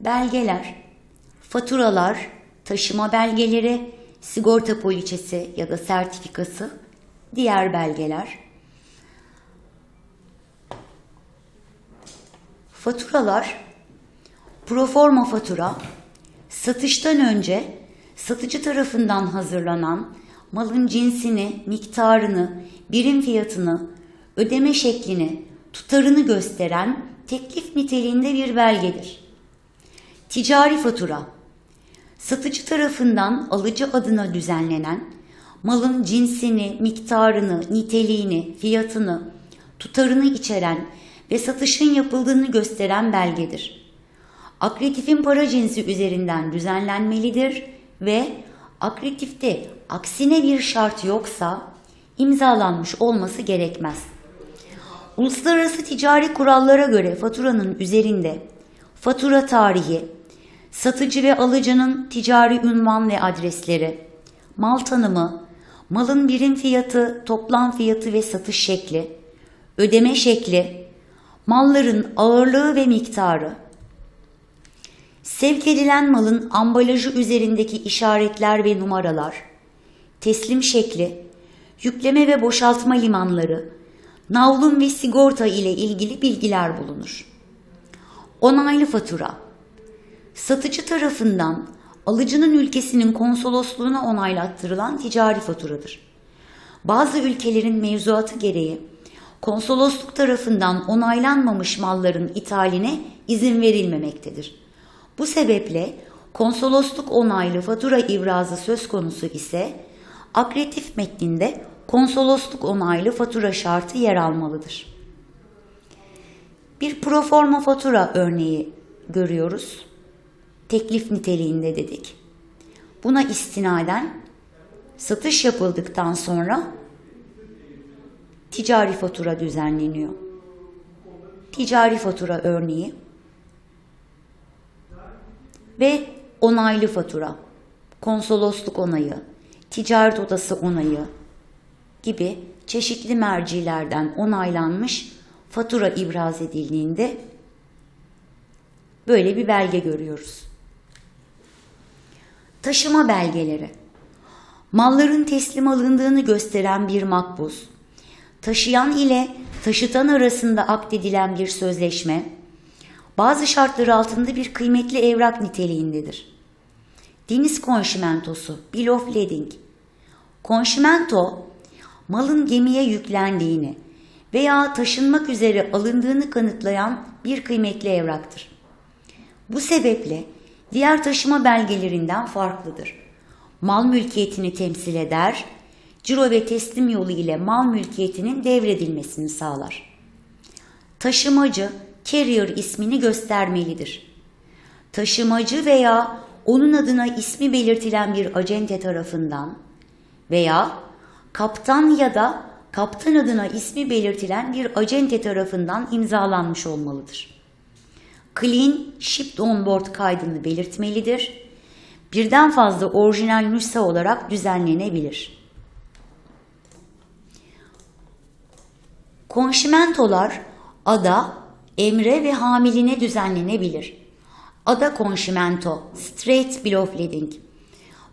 belgeler, faturalar, taşıma belgeleri, sigorta poliçesi ya da sertifikası, diğer belgeler. Faturalar, proforma fatura, satıştan önce satıcı tarafından hazırlanan malın cinsini, miktarını, birim fiyatını, ödeme şeklini, tutarını gösteren teklif niteliğinde bir belgedir. Ticari fatura, satıcı tarafından alıcı adına düzenlenen malın cinsini, miktarını, niteliğini, fiyatını, tutarını içeren ve satışın yapıldığını gösteren belgedir. Akretifin para cinsi üzerinden düzenlenmelidir ve akretifte aksine bir şart yoksa imzalanmış olması gerekmez. Uluslararası ticari kurallara göre faturanın üzerinde fatura tarihi, satıcı ve alıcının ticari ünvan ve adresleri, mal tanımı, malın birim fiyatı, toplam fiyatı ve satış şekli, ödeme şekli, malların ağırlığı ve miktarı, sevk edilen malın ambalajı üzerindeki işaretler ve numaralar, teslim şekli, yükleme ve boşaltma limanları, navlun ve sigorta ile ilgili bilgiler bulunur. Onaylı fatura Satıcı tarafından alıcının ülkesinin konsolosluğuna onaylattırılan ticari faturadır. Bazı ülkelerin mevzuatı gereği konsolosluk tarafından onaylanmamış malların ithaline izin verilmemektedir. Bu sebeple konsolosluk onaylı fatura ibrazı söz konusu ise akretif metninde konsolosluk onaylı fatura şartı yer almalıdır. Bir proforma fatura örneği görüyoruz. Teklif niteliğinde dedik. Buna istinaden satış yapıldıktan sonra ticari fatura düzenleniyor. Ticari fatura örneği ve onaylı fatura, konsolosluk onayı, ticaret odası onayı gibi çeşitli mercilerden onaylanmış fatura ibraz edildiğinde böyle bir belge görüyoruz. Taşıma belgeleri Malların teslim alındığını gösteren bir makbuz, taşıyan ile taşıtan arasında akdedilen bir sözleşme, bazı şartlar altında bir kıymetli evrak niteliğindedir. Deniz konşimentosu, bill of lading. Konşimento, malın gemiye yüklendiğini veya taşınmak üzere alındığını kanıtlayan bir kıymetli evraktır. Bu sebeple diğer taşıma belgelerinden farklıdır. Mal mülkiyetini temsil eder, ciro ve teslim yolu ile mal mülkiyetinin devredilmesini sağlar. Taşımacı, carrier ismini göstermelidir. Taşımacı veya onun adına ismi belirtilen bir acente tarafından veya kaptan ya da kaptan adına ismi belirtilen bir acente tarafından imzalanmış olmalıdır. Clean Shipped On Board kaydını belirtmelidir. Birden fazla orijinal nüsha olarak düzenlenebilir. Konşimentolar ada, emre ve hamiline düzenlenebilir. Ada konşimento, straight bill of lading.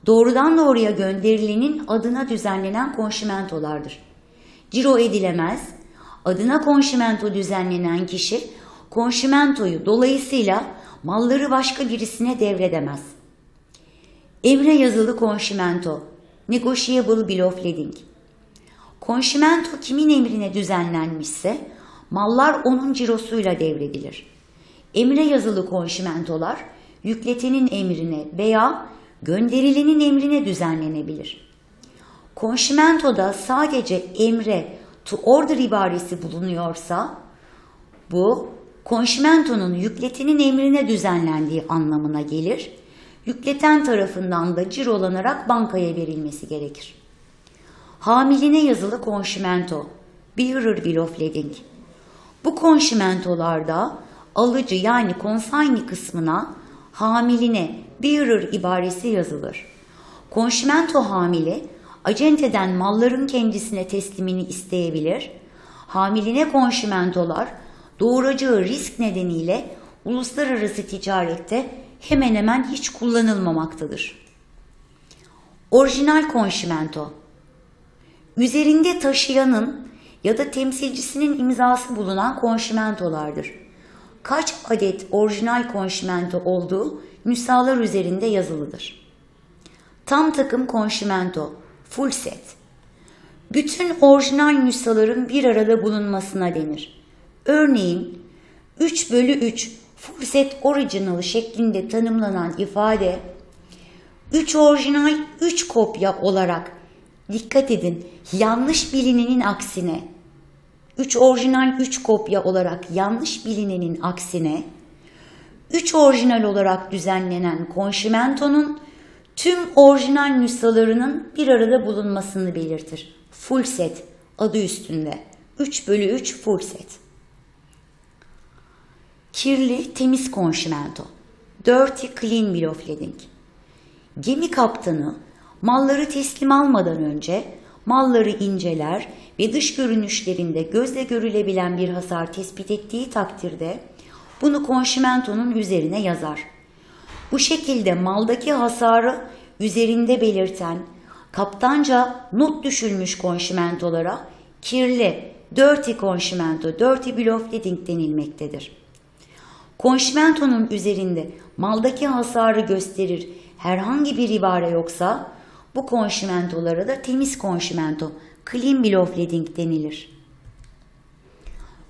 Doğrudan doğruya gönderilenin adına düzenlenen konşimentolardır. Ciro edilemez, adına konşimento düzenlenen kişi konşimentoyu dolayısıyla malları başka birisine devredemez. Emre yazılı konşimento, negotiable bill of lading. Konşimento kimin emrine düzenlenmişse mallar onun cirosuyla devredilir. Emre yazılı konşimentolar yükletenin emrine veya gönderilenin emrine düzenlenebilir. Konşimentoda sadece emre to order ibaresi bulunuyorsa bu konşimentonun yükletenin emrine düzenlendiği anlamına gelir. Yükleten tarafından da cirolanarak bankaya verilmesi gerekir. Hamiline yazılı konşimento, bearer bill of lading. Bu konşimentolarda alıcı yani consignee kısmına hamiline bearer ibaresi yazılır. Konşimento hamili acenteden malların kendisine teslimini isteyebilir. Hamiline konşimentolar doğuracağı risk nedeniyle uluslararası ticarette hemen hemen hiç kullanılmamaktadır. Orijinal konşimento Üzerinde taşıyanın ya da temsilcisinin imzası bulunan konşimentolardır. Kaç adet orijinal konşimento olduğu nüshalar üzerinde yazılıdır. Tam takım konşimento, full set. Bütün orijinal nüshaların bir arada bulunmasına denir. Örneğin 3 bölü 3 full set original şeklinde tanımlanan ifade 3 orijinal 3 kopya olarak dikkat edin yanlış bilinenin aksine 3 orijinal 3 kopya olarak yanlış bilinenin aksine 3 orijinal olarak düzenlenen konşimentonun tüm orijinal nüshalarının bir arada bulunmasını belirtir. Full set adı üstünde. 3 bölü 3 full set. Kirli, temiz konşimento. Dirty, clean bill of lading. Gemi kaptanı malları teslim almadan önce malları inceler ve dış görünüşlerinde gözle görülebilen bir hasar tespit ettiği takdirde bunu konşimentonun üzerine yazar. Bu şekilde maldaki hasarı üzerinde belirten kaptanca not düşülmüş konşimentolara kirli, dirty konşimento, dirty bill of lading denilmektedir. Konşimentonun üzerinde maldaki hasarı gösterir herhangi bir ibare yoksa bu konşimentolara da temiz konşimento, clean bill of lading denilir.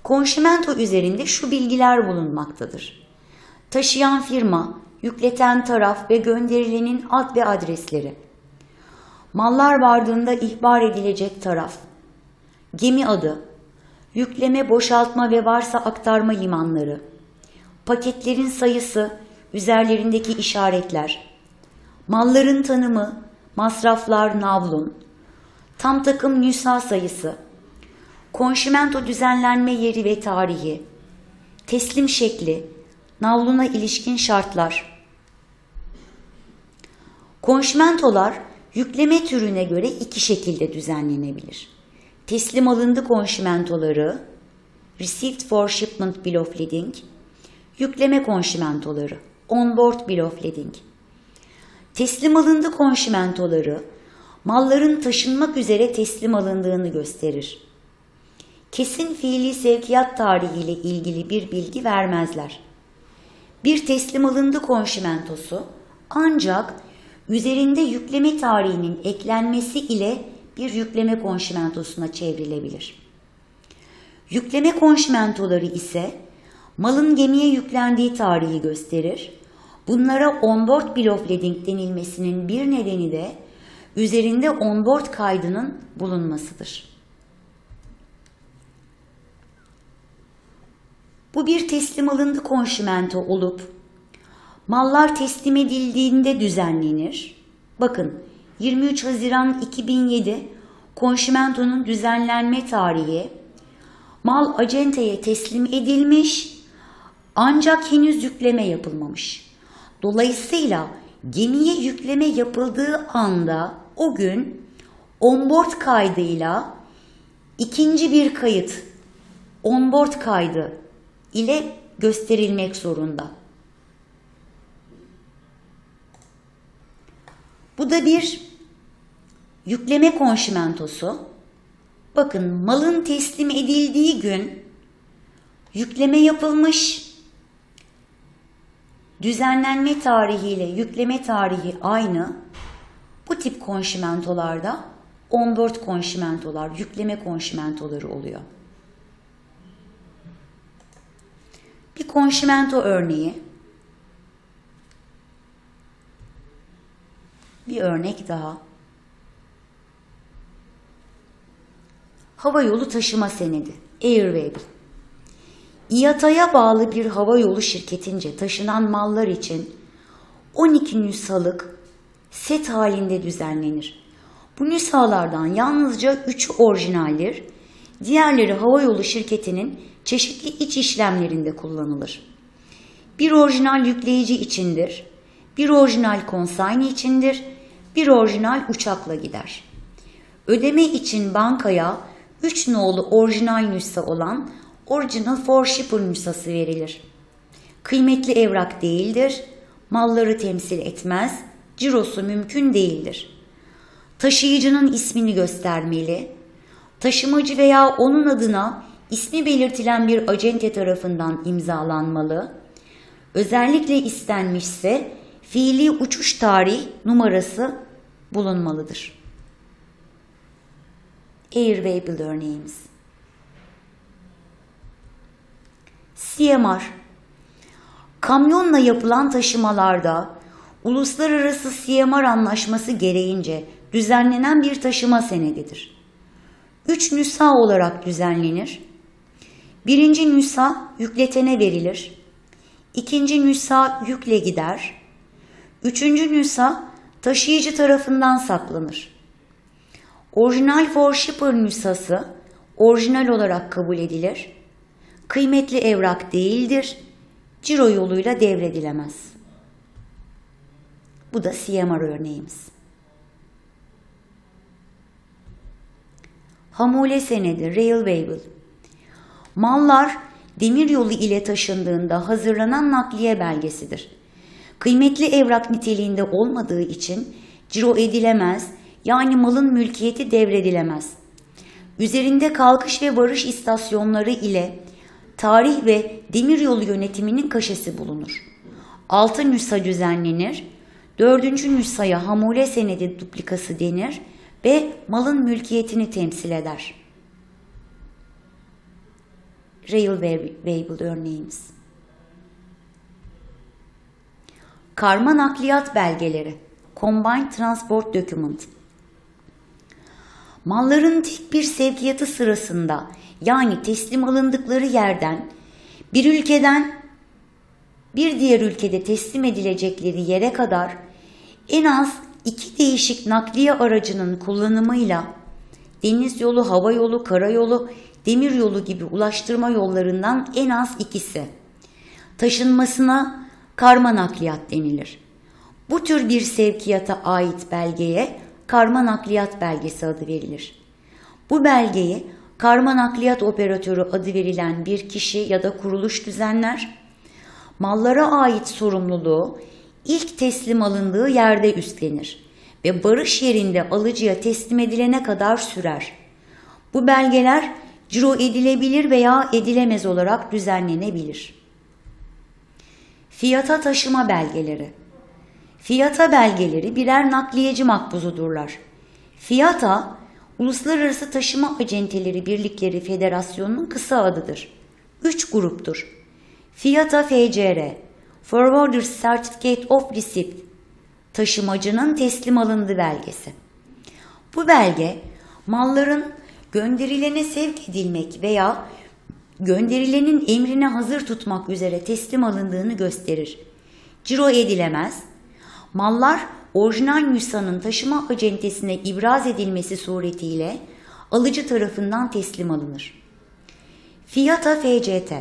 Konşimento üzerinde şu bilgiler bulunmaktadır. Taşıyan firma, yükleten taraf ve gönderilenin ad ve adresleri. Mallar vardığında ihbar edilecek taraf. Gemi adı, yükleme, boşaltma ve varsa aktarma limanları. Paketlerin sayısı, üzerlerindeki işaretler. Malların tanımı, masraflar navlun. Tam takım nüsha sayısı. Konşimento düzenlenme yeri ve tarihi. Teslim şekli, navluna ilişkin şartlar. Konşimentolar yükleme türüne göre iki şekilde düzenlenebilir. Teslim alındı konşimentoları, Received for Shipment Bill of Lading, yükleme konşimentoları, Onboard Bill of Lading. Teslim alındı konşimentoları, malların taşınmak üzere teslim alındığını gösterir. Kesin fiili sevkiyat tarihiyle ilgili bir bilgi vermezler. Bir teslim alındı konşimentosu ancak üzerinde yükleme tarihinin eklenmesi ile bir yükleme konşimentosuna çevrilebilir. Yükleme konşimentoları ise malın gemiye yüklendiği tarihi gösterir. Bunlara onboard bill of lading denilmesinin bir nedeni de üzerinde onboard kaydının bulunmasıdır. Bu bir teslim alındı konşimento olup mallar teslim edildiğinde düzenlenir. Bakın 23 Haziran 2007 konşimentonun düzenlenme tarihi mal acenteye teslim edilmiş ancak henüz yükleme yapılmamış. Dolayısıyla gemiye yükleme yapıldığı anda o gün onboard kaydıyla ikinci bir kayıt onboard kaydı ile gösterilmek zorunda. Bu da bir yükleme konşimentosu. Bakın malın teslim edildiği gün yükleme yapılmış. Düzenlenme tarihiyle yükleme tarihi aynı. Bu tip konşimentolarda onboard konşimentolar, yükleme konşimentoları oluyor. Bir konşimento örneği. Bir örnek daha. Hava yolu taşıma senedi. Airwave. İATA'ya bağlı bir hava yolu şirketince taşınan mallar için 12 nüshalık set halinde düzenlenir. Bu nüshalardan yalnızca 3'ü orijinaldir, diğerleri hava yolu şirketinin çeşitli iç işlemlerinde kullanılır. Bir orijinal yükleyici içindir, bir orijinal consigne içindir, bir orijinal uçakla gider. Ödeme için bankaya 3 nolu orijinal nüsha olan Original for Shipper nüshası verilir. Kıymetli evrak değildir. Malları temsil etmez. Cirosu mümkün değildir. Taşıyıcının ismini göstermeli. Taşımacı veya onun adına ismi belirtilen bir acente tarafından imzalanmalı. Özellikle istenmişse fiili uçuş tarih numarası bulunmalıdır. Airwaybill örneğimiz. CMR Kamyonla yapılan taşımalarda uluslararası CMR anlaşması gereğince düzenlenen bir taşıma senedidir. Üç nüsa olarak düzenlenir. Birinci nüsa yükletene verilir. İkinci nüsa yükle gider. Üçüncü nüsa taşıyıcı tarafından saklanır. Orijinal for shipper nüshası orijinal olarak kabul edilir. Kıymetli evrak değildir. Ciro yoluyla devredilemez. Bu da CMR örneğimiz. Hamule senedi Railway Bill. Mallar demir yolu ile taşındığında hazırlanan nakliye belgesidir. Kıymetli evrak niteliğinde olmadığı için ciro edilemez yani malın mülkiyeti devredilemez. Üzerinde kalkış ve varış istasyonları ile tarih ve demiryolu yönetiminin kaşesi bulunur. Altı nüsa düzenlenir, dördüncü nüsaya hamule senedi duplikası denir ve malın mülkiyetini temsil eder. Railway Bill örneğimiz. Karma nakliyat belgeleri Combined Transport Document Malların tek bir sevkiyatı sırasında yani teslim alındıkları yerden bir ülkeden bir diğer ülkede teslim edilecekleri yere kadar en az iki değişik nakliye aracının kullanımıyla deniz yolu, hava yolu, karayolu, demir yolu gibi ulaştırma yollarından en az ikisi. Taşınmasına karma nakliyat denilir. Bu tür bir sevkiyata ait belgeye karma nakliyat belgesi adı verilir. Bu belgeyi karma nakliyat operatörü adı verilen bir kişi ya da kuruluş düzenler. Mallara ait sorumluluğu ilk teslim alındığı yerde üstlenir ve barış yerinde alıcıya teslim edilene kadar sürer. Bu belgeler ciro edilebilir veya edilemez olarak düzenlenebilir. Fiyata taşıma belgeleri Fiyata belgeleri birer nakliyeci makbuzudurlar. Fiyata, Uluslararası Taşıma Acenteleri Birlikleri Federasyonu'nun kısa adıdır. Üç gruptur. Fiyata FCR, Forwarder Certificate of Receipt, taşımacının teslim alındı belgesi. Bu belge, malların gönderilene sevk edilmek veya gönderilenin emrine hazır tutmak üzere teslim alındığını gösterir. Ciro edilemez, mallar orijinal nüshanın taşıma acentesine ibraz edilmesi suretiyle alıcı tarafından teslim alınır. Fiyata FCT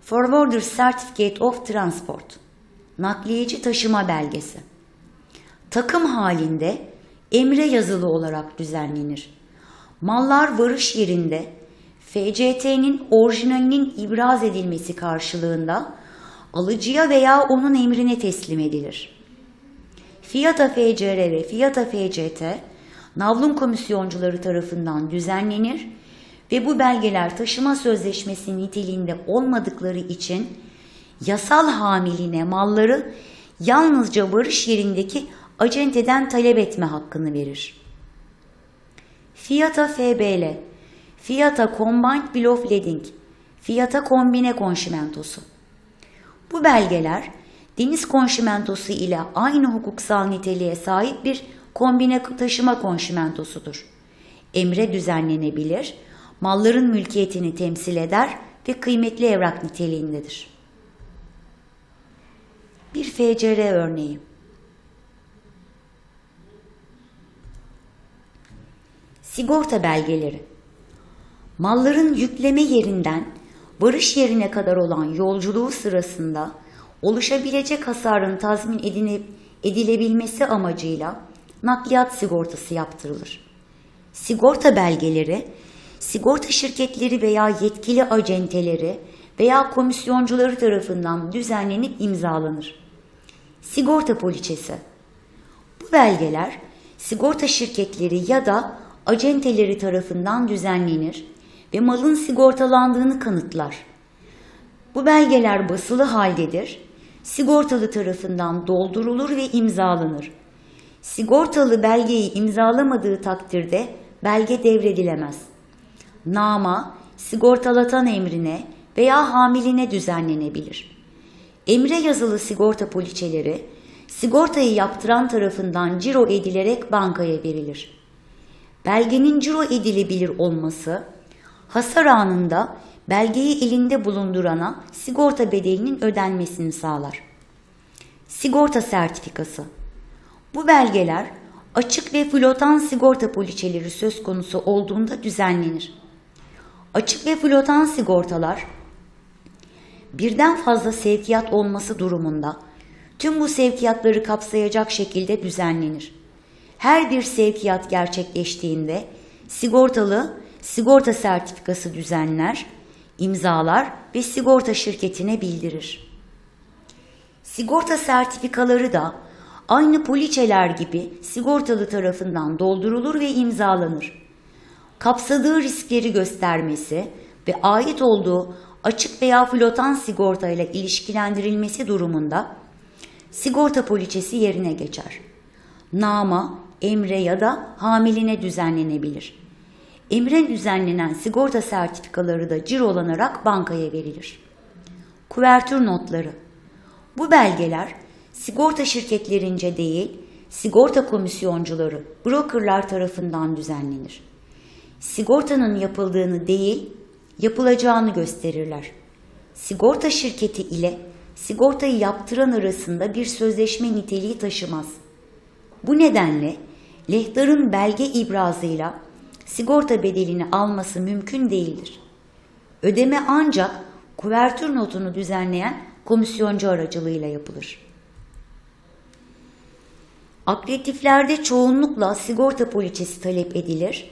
Forwarder Certificate of Transport Nakliyeci taşıma belgesi Takım halinde emre yazılı olarak düzenlenir. Mallar varış yerinde FCT'nin orijinalinin ibraz edilmesi karşılığında alıcıya veya onun emrine teslim edilir. Fiyata FCR ve Fiyata FCT navlun komisyoncuları tarafından düzenlenir ve bu belgeler taşıma sözleşmesi niteliğinde olmadıkları için yasal hamiline malları yalnızca varış yerindeki acenteden talep etme hakkını verir. Fiyata FBL, Fiyata Combined Bill of Lading, Fiyata Kombine Konşimentosu. Bu belgeler deniz konşimentosu ile aynı hukuksal niteliğe sahip bir kombine taşıma konşimentosudur. Emre düzenlenebilir, malların mülkiyetini temsil eder ve kıymetli evrak niteliğindedir. Bir FCR örneği. Sigorta belgeleri. Malların yükleme yerinden varış yerine kadar olan yolculuğu sırasında oluşabilecek hasarın tazmin edine, edilebilmesi amacıyla nakliyat sigortası yaptırılır. Sigorta belgeleri, sigorta şirketleri veya yetkili acenteleri veya komisyoncuları tarafından düzenlenip imzalanır. Sigorta poliçesi. Bu belgeler sigorta şirketleri ya da acenteleri tarafından düzenlenir ve malın sigortalandığını kanıtlar. Bu belgeler basılı haldedir. Sigortalı tarafından doldurulur ve imzalanır. Sigortalı belgeyi imzalamadığı takdirde belge devredilemez. Nama, sigortalatan emrine veya hamiline düzenlenebilir. Emre yazılı sigorta poliçeleri, sigortayı yaptıran tarafından ciro edilerek bankaya verilir. Belgenin ciro edilebilir olması, hasar anında belgeyi elinde bulundurana sigorta bedelinin ödenmesini sağlar. Sigorta sertifikası. Bu belgeler açık ve flotan sigorta poliçeleri söz konusu olduğunda düzenlenir. Açık ve flotan sigortalar birden fazla sevkiyat olması durumunda tüm bu sevkiyatları kapsayacak şekilde düzenlenir. Her bir sevkiyat gerçekleştiğinde sigortalı sigorta sertifikası düzenler, imzalar ve sigorta şirketine bildirir. Sigorta sertifikaları da aynı poliçeler gibi sigortalı tarafından doldurulur ve imzalanır. Kapsadığı riskleri göstermesi ve ait olduğu açık veya flotan sigorta ile ilişkilendirilmesi durumunda sigorta poliçesi yerine geçer. Nama, emre ya da hamiline düzenlenebilir. Emre düzenlenen sigorta sertifikaları da cirolanarak bankaya verilir. Kuvertür notları Bu belgeler sigorta şirketlerince değil, sigorta komisyoncuları, brokerlar tarafından düzenlenir. Sigortanın yapıldığını değil, yapılacağını gösterirler. Sigorta şirketi ile sigortayı yaptıran arasında bir sözleşme niteliği taşımaz. Bu nedenle lehtarın belge ibrazıyla sigorta bedelini alması mümkün değildir. Ödeme ancak kuvertür notunu düzenleyen komisyoncu aracılığıyla yapılır. Akretiflerde çoğunlukla sigorta poliçesi talep edilir.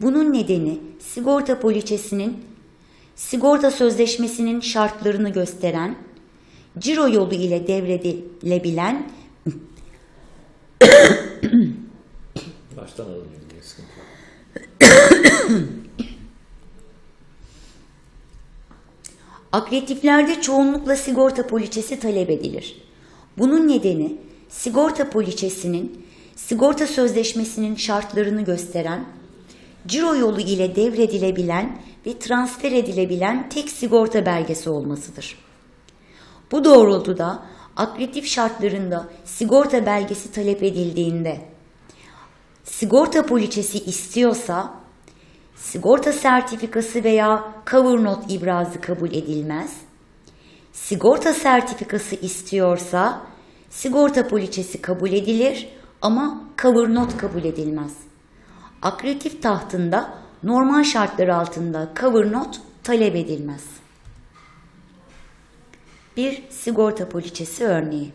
Bunun nedeni sigorta poliçesinin sigorta sözleşmesinin şartlarını gösteren, ciro yolu ile devredilebilen Baştan alalım sıkıntı. Akretiflerde çoğunlukla sigorta poliçesi talep edilir. Bunun nedeni sigorta poliçesinin sigorta sözleşmesinin şartlarını gösteren, ciro yolu ile devredilebilen ve transfer edilebilen tek sigorta belgesi olmasıdır. Bu doğrultuda akretif şartlarında sigorta belgesi talep edildiğinde sigorta poliçesi istiyorsa sigorta sertifikası veya cover not ibrazı kabul edilmez. Sigorta sertifikası istiyorsa sigorta poliçesi kabul edilir ama cover not kabul edilmez. Akretif tahtında normal şartlar altında cover not talep edilmez. Bir sigorta poliçesi örneği.